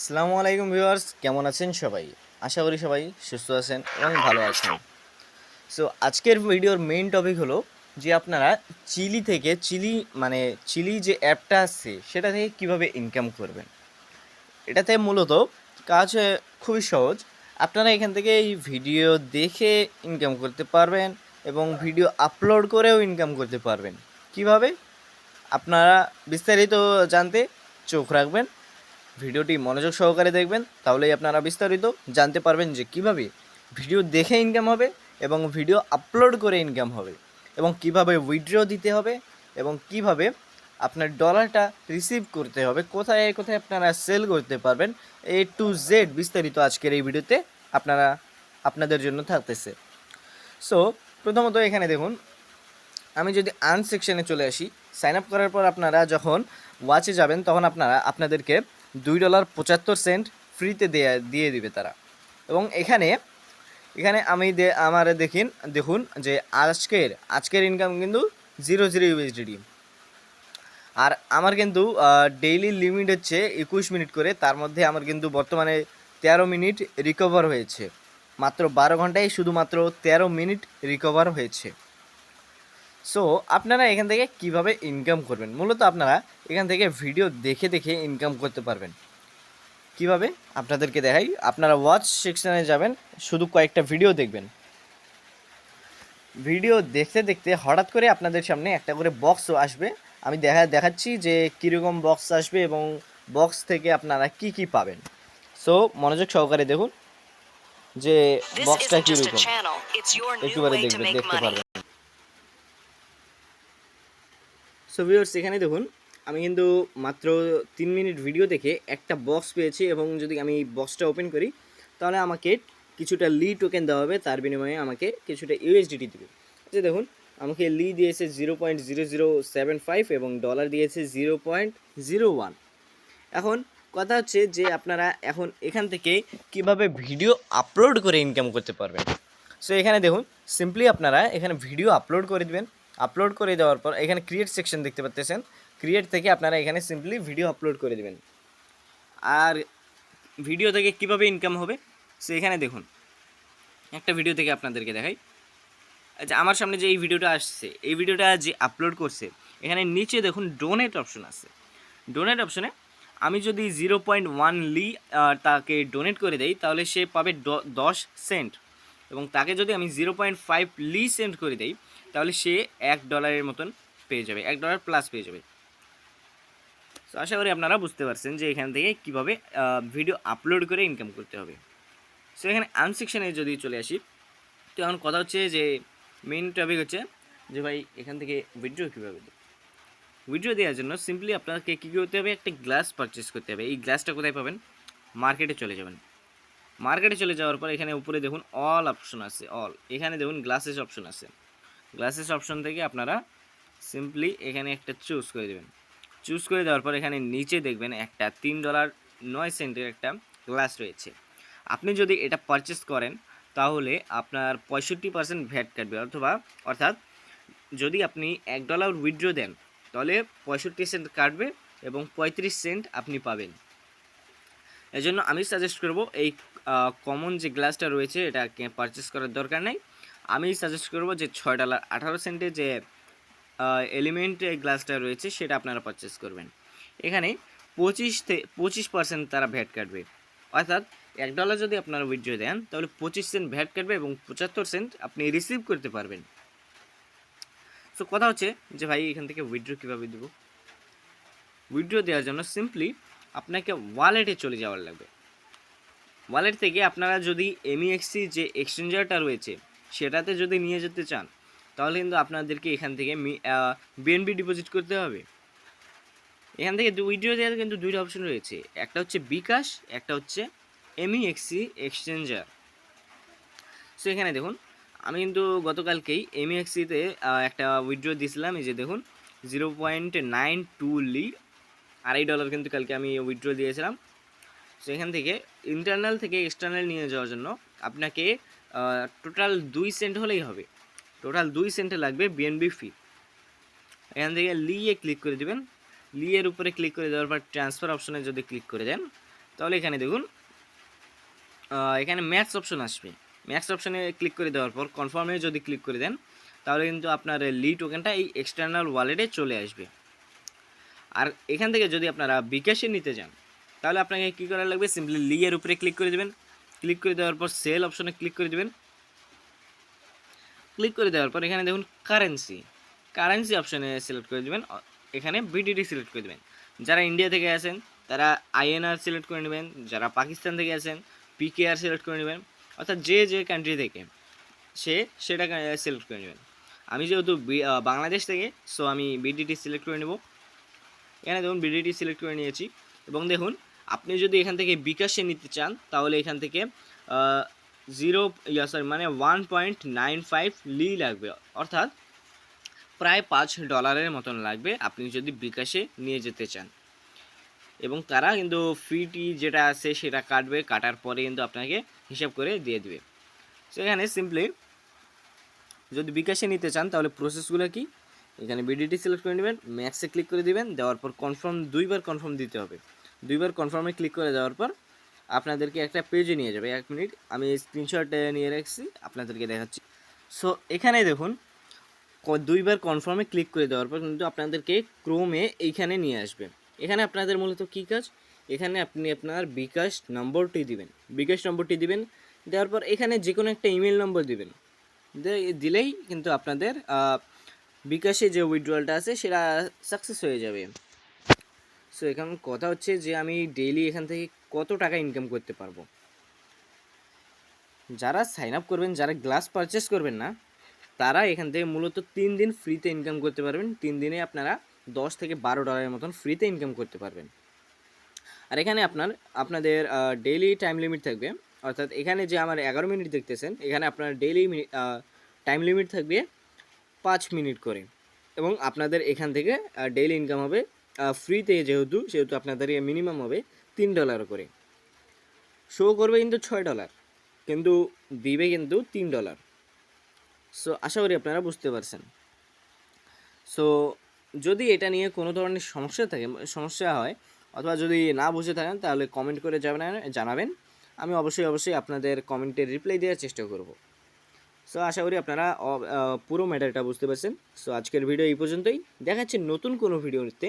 আসসালামু আলাইকুম ভিউয়ার্স, কেমন আছেন সবাই? আশা করি সবাই সুস্থ আছেন এবং ভালো আছেন। সো আজকের ভিডিওর মেইন টপিক হলো যে আপনারা চিলি থেকে চিলি মানে চিলি যে অ্যাপটা আছে, সেটা থেকে কীভাবে ইনকাম করবেন। এটাতে মূলত কাজ খুবই সহজ। আপনারা এখান থেকে এই ভিডিও দেখে ইনকাম করতে পারবেন এবং ভিডিও আপলোড করেও ইনকাম করতে পারবেন। কীভাবে? আপনারা বিস্তারিত জানতে চোখ রাখবেন। ভিডিওটি মনোযোগ সহকারে দেখবেন, তাহলেই আপনারা বিস্তারিত জানতে পারবেন যে কীভাবে ভিডিও দেখে ইনকাম হবে এবং ভিডিও আপলোড করে ইনকাম হবে এবং কীভাবে উইথড্র দিতে হবে এবং কীভাবে আপনার ডলারটা রিসিভ করতে হবে, কোথায় কোথায় আপনারা সেল করতে পারবেন এ টু জেড বিস্তারিত আজকের এই ভিডিওতে আপনারা আপনাদের জন্য থাকতেছে। সো প্রথমত এখানে দেখুন, আমি যদি আর্ন সেকশনে চলে আসি সাইন আপ করার পর আপনারা যখন ওয়াচে যাবেন, তখন আপনারা আপনাদেরকে দুই ডলার পঁচাত্তর সেন্ট ফ্রিতে দেয়া, দিয়ে দিবে তারা। এবং এখানে এখানে আমি আমার দেখিন, দেখুন যে আজকের আজকের ইনকাম কিন্তু জিরো জিরো ইউএসডিডি আর আমার কিন্তু ডেইলি লিমিট হচ্ছে একুশ মিনিট করে, তার মধ্যে আমার কিন্তু বর্তমানে তেরো মিনিট রিকভার হয়েছে। মাত্র বারো ঘন্টায় শুধুমাত্র তেরো মিনিট রিকভার হয়েছে। সো আপনারা এখান থেকে কীভাবে ইনকাম করবেন? মূলত আপনারা এখান থেকে ভিডিও দেখে দেখে ইনকাম করতে পারবেন। কীভাবে? আপনাদেরকে দেখাই। আপনারা ওয়াচ সেকশনে যাবেন শুধু কয়েকটা ভিডিও দেখবেন। ভিডিও দেখতে দেখতে হঠাৎ করে আপনাদের সামনে একটা করে বক্স আসবে। আমি দেখা দেখাচ্ছি যে কীরকম বক্স আসবে এবং বক্স থেকে আপনারা কি কি পাবেন। সো মনোযোগ সহকারে দেখুন যে বক্সটা কীরকম। একেবারে দেখবেন দেখতে পারবেন। সো ভিউয়ার্স এখানে দেখুন, আমি কিন্তু মাত্র তিন মিনিট ভিডিও দেখে একটা বক্স পেয়েছি এবং যদি আমি বক্সটা ওপেন করি, তাহলে আমাকে কিছুটা লি টোকেন দেওয়া হবে। তার বিনিময়ে আমাকে কিছুটা ইউএসডিটি দেবে। যে দেখুন, আমাকে লি দিয়েছে zero point zero zero seven five এবং ডলার দিয়েছে জিরো পয়েন্ট জিরো ওয়ান এখন কথা হচ্ছে যে আপনারা এখন এখান থেকে কীভাবে ভিডিও আপলোড করে ইনকাম করতে পারবেন। সো এখানে দেখুন সিম্পলি আপনারা এখানে ভিডিও আপলোড করে দিবেন। আপলোড করে দেওয়ার পর এখানে ক্রিয়েট সেকশন দেখতে পাচ্ছেন ক্রিয়েট থেকে আপনারা এখানে সিম্পলি ভিডিও আপলোড করে দিবেন। আর ভিডিও থেকে কীভাবে ইনকাম হবে? সে এখানে দেখুন। একটা ভিডিও থেকে আপনাদেরকে দেখাই। আচ্ছা আমার সামনে যে এই ভিডিওটা আসছে, এই ভিডিওটা যে আপলোড করছে, এখানে নিচে দেখুন ডোনেট অপশন আছে। ডোনেট অপশনে আমি যদি জিরো পয়েন্ট ওয়ান লি তাকে ডোনেট করে দেই, তাহলে সে পাবে দশ সেন্ট এবং তাকে যদি আমি জিরো পয়েন্ট ফাইভ লি সেন্ট করে দেই তাহলে সে এক ডলারের মতন পেয়ে যাবে, এক ডলার প্লাস পেয়ে যাবে। তো আশা করি আপনারা বুঝতে পারছেন যে এখান থেকে কীভাবে ভিডিও আপলোড করে ইনকাম করতে হবে। সো এখানে আনসেকশনে যদি চলে আসি, তো এখন কথা হচ্ছে যে মেইন টপিক হচ্ছে যে ভাই এখান থেকে উইড্রো কীভাবে উইড্রো দেওয়ার জন্য সিম্পলি আপনাকে কী করতে হবে, একটা গ্লাস পারচেস করতে হবে। এই গ্লাসটা কোথায় পাবেন? মার্কেটে চলে যাবেন। মার্কেটে চলে যাওয়ার পর এখানে উপরে দেখুন অল অপশন আছে অল এখানে দেখুন গ্লাসেস অপশন আছে। গ্লাসেস অপশন থেকে আপনারা সিম্পলি এখানে একটা চুজ করে দেবেন। চুজ করে দেওয়ার পর এখানে নিচে দেখবেন একটা তিন ডলার নয় সেন্টের একটা গ্লাস রয়েছে। আপনি যদি এটা পারচেস করেন, তাহলে আপনার পঁয়ষট্টি পার্সেন্ট ভ্যাট কাটবে অথবা অর্থাৎ যদি আপনি এক ডলার উইথড্র দেন, তাহলে পঁয়ষট্টি সেন্ট কাটবে এবং পঁয়ত্রিশ সেন্ট আপনি পাবেন। এজন্য আমি সাজেস্ট করব এই কমন যে গ্লাসটা রয়েছে, এটাকে পারচেস করার দরকার নেই। আমি সাজেস্ট করব যে ছয় ডলার আঠারো সেন্টে যে এলিমেন্ট গ্লাসটা রয়েছে, সেটা আপনারা পারচেস করবেন। এখানে পঁচিশ থেকে পঁচিশ পার্সেন্ট তারা ভ্যাট কাটবে। অর্থাৎ এক ডলার যদি আপনারা উইথড্র দেন, তাহলে পঁচিশ সেন্ট ভ্যাট কাটবে এবং পঁচাত্তর সেন্ট আপনি রিসিভ করতে পারবেন। সো কথা হচ্ছে যে ভাই, এখান থেকে উইথড্র কীভাবে দেবো? উইথড্র দেওয়ার জন্য সিম্পলি আপনাকে ওয়ালেটে চলে যাওয়ার লাগবে। ওয়ালেট থেকে আপনারা যদি এমইএক্সি যে এক্সচেঞ্জারটা রয়েছে সেটাতে যদি নিয়ে যেতে চান, তাহলে কিন্তু আপনাদেরকে এখান থেকে বিএনবি ডিপোজিট করতে হবে। এখান থেকে উইথড্র দেওয়ার কিন্তু দুইটা অপশন রয়েছে। একটা হচ্ছে বিকাশ, একটা হচ্ছে এমই এমইএক্সি এক্সচেঞ্জার সো এখানে দেখুন, আমি কিন্তু গতকালকেই এমই এমইএক্সিতে একটা উইথড্র দিয়েছিলাম। এই যে দেখুন জিরো পয়েন্ট নাইন টু লি আড়াই ডলার কিন্তু কালকে আমি উইড্রো দিয়েছিলাম। সো এখান থেকে ইন্টারনাল থেকে এক্সটার্নাল নিয়ে যাওয়ার জন্য আপনাকে টোটাল দুই সেন্ট হলেই হবে। টোটাল দুই সেন্টে লাগবে বিএনবি ফি এখান থেকে লিয়ে ক্লিক করে দেবেন। লিয়ের উপরে ক্লিক করে দেওয়ার পর ট্রান্সফার অপশনে যদি ক্লিক করে দেন, তাহলে এখানে দেখুন এখানে ম্যাক্স অপশন আসবে। ম্যাক্স অপশনে ক্লিক করে দেওয়ার পর কনফার্মে যদি ক্লিক করে দেন, তাহলে কিন্তু আপনার লি টোকেনটা এই এক্সটার্নাল ওয়ালেটে চলে আসবে। আর এখান থেকে যদি আপনারা বিকাশে নিতে যান, তাহলে আপনাকে কী করা লাগবে? সিম্পলি লি এর উপরে ক্লিক করে দেবেন। ক্লিক করে দেওয়ার পর সেল অপশনে ক্লিক করে দেবেন। ক্লিক করে দেওয়ার পর এখানে দেখুন কারেন্সি। কারেন্সি অপশনে সিলেক্ট করে দেবেন। এখানে বিডিটি সিলেক্ট করে দেবেন। যারা ইন্ডিয়া থেকে আছেন তারা আইএনআর সিলেক্ট করে নেবেন। যারা পাকিস্তান থেকে আছেন পিকেআর সিলেক্ট করে নেবেন। অর্থাৎ যে যে কান্ট্রি থেকে সে, সেটা সিলেক্ট করে নেবেন। আমি যেহেতু বাংলাদেশ থেকে সো আমি বিডিটি সিলেক্ট করে নেব। এখানে দেখুন বিডিটি সিলেক্ট করে নিয়েছি। এবং দেখুন আপনি যদি এখান থেকে বিকাশে নিতে চান, তাহলে এখান থেকে জিরো ইয়া সরি মানে ওয়ান পয়েন্ট নাইন ফাইভ লি লাগবে। অর্থাৎ প্রায় পাঁচ ডলারের মতন লাগবে আপনি যদি বিকাশে নিয়ে যেতে চান। এবং তারা কিন্তু ফিটি যেটা আছে সেটা কাটবে, কাটার পরে কিন্তু আপনাকে হিসাব করে দিয়ে দেবে। সেখানে সিম্পলি যদি বিকাশে নিতে চান, তাহলে প্রসেসগুলো কি? এখানে বিডিটি সিলেক্ট করে নেবেন ম্যাক্সে ক্লিক করে দিবেন, দেওয়ার পর কনফার্ম দুইবার কনফার্ম দিতে হবে। দুইবার কনফার্মে ক্লিক করে দেওয়ার পর আপনাদেরকে একটা পেজে নিয়ে যাবে। এক মিনিট আমি স্ক্রিনশট নিয়ে রাখছি, আপনাদেরকে দেখাচ্ছি। সো এখানে দেখুন দুইবার কনফার্মে ক্লিক করে দেওয়ার পর কিন্তু আপনাদেরকে ক্রোমে এইখানে নিয়ে আসবে। এখানে আপনাদের মূলত কী কাজ? এখানে আপনি আপনার বিকাশ নম্বরটি দিবেন। বিকাশ নম্বরটি দিবেন, দেওয়ার পর এখানে যে কোনো একটা ইমেল নম্বর দিবেন। দিলেই কিন্তু আপনাদের বিকাশে যে উইথড্রলটা আছে, সেটা সাকসেস হয়ে যাবে। সো এখন কথা হচ্ছে যে আমি ডেইলি এখান থেকে কত টাকা ইনকাম করতে পারব? যারা সাইন আপ করবেন, যারা গ্লাস পারচেস করবেন না, তারা এখান থেকে মূলত তিন দিন ফ্রিতে ইনকাম করতে পারবেন। তিন দিনে আপনারা দশ থেকে বারো ডলারের মতন ফ্রিতে ইনকাম করতে পারবেন। আর এখানে আপনার, আপনাদের ডেইলি টাইম লিমিট থাকবে। অর্থাৎ এখানে যে আমার এগারো মিনিট দেখতেছেন, এখানে আপনার ডেইলি টাইম লিমিট থাকবে পাঁচ মিনিট করে। এবং আপনাদের এখান থেকে ডেইলি ইনকাম হবে ফ্রিতে যেহেতু, সেহেতু আপনাদের মিনিমাম হবে তিন ডলার করে। শো করবে কিন্তু ছয় ডলার কিন্তু দিবে কিন্তু তিন ডলার সো আশা করি আপনারা বুঝতে পারছেন। সো যদি এটা নিয়ে কোনো ধরনের সমস্যা থাকে, সমস্যা হয়, অথবা যদি না বুঝে থাকেন, তাহলে কমেন্ট করে জানাবেন জানাবেন। আমি অবশ্যই অবশ্যই আপনাদের কমেন্টের রিপ্লাই দেওয়ার চেষ্টা করব। সো আশা করি আপনারা পুরো ম্যাটারটা বুঝতে পারছেন। সো আজকের ভিডিও এই পর্যন্তই। দেখাচ্ছে নতুন কোনো ভিডিওতে